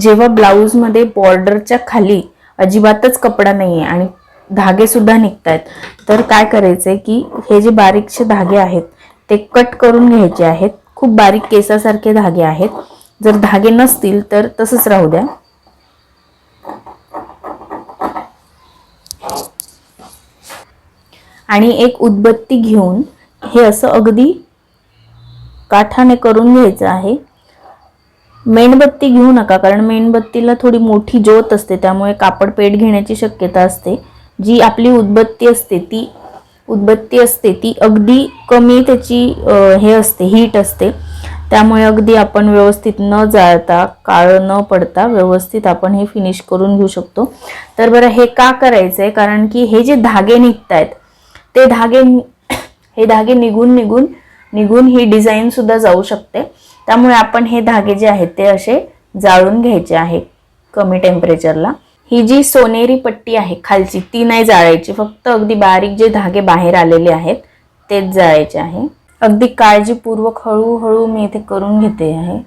जेव्हा ब्लाऊजमध्ये बॉर्डरच्या खाली अजिबातच कपडा नाही आहे आणि धागे सुद्धा निघतायत तर काय करायचंय की हे जे बारीकशे धागे आहेत ते कट करून घ्यायचे आहेत. खूप बारीक केसासारखे धागे आहेत. जर धागे नसतील तर तसंच राहू द्या. आणि एक उदबत्ती घेऊन हे असं अगदी काठाने करून घ्यायचं आहे. मेणबत्ती घेऊ नका कारण मेणबत्तीला थोडी मोठी ज्योत असते त्यामुळे कापड पेट घेण्याची शक्यता असते. जी आपली उदबत्ती असते ती उदबत्ती असते ती अगदी कमी त्याची हे असते हीट असते. त्यामुळे अगदी आपण व्यवस्थित न जाळता काळं न पडता व्यवस्थित आपण हे फिनिश करून घेऊ शकतो. तर बरं हे का करायचं आहे कारण की हे जे धागे निघत आहेत ते धागे हे धागे निघून निघून निघून ही डिझाईन सुद्धा जाऊ शकते. त्यामुळे आपण हे धागे जे आहेत ते असे जाळून घ्यायचे आहे कमी टेम्परेचरला ही जी सोनेरी पट्टी आहे खालची ती नाही जाळायची. फक्त अगदी बारीक जे धागे बाहेर आलेले आहेत तेच जाळायचे आहे. अगदी काळजीपूर्वक हळूहळू मी इथे करून घेते आहे.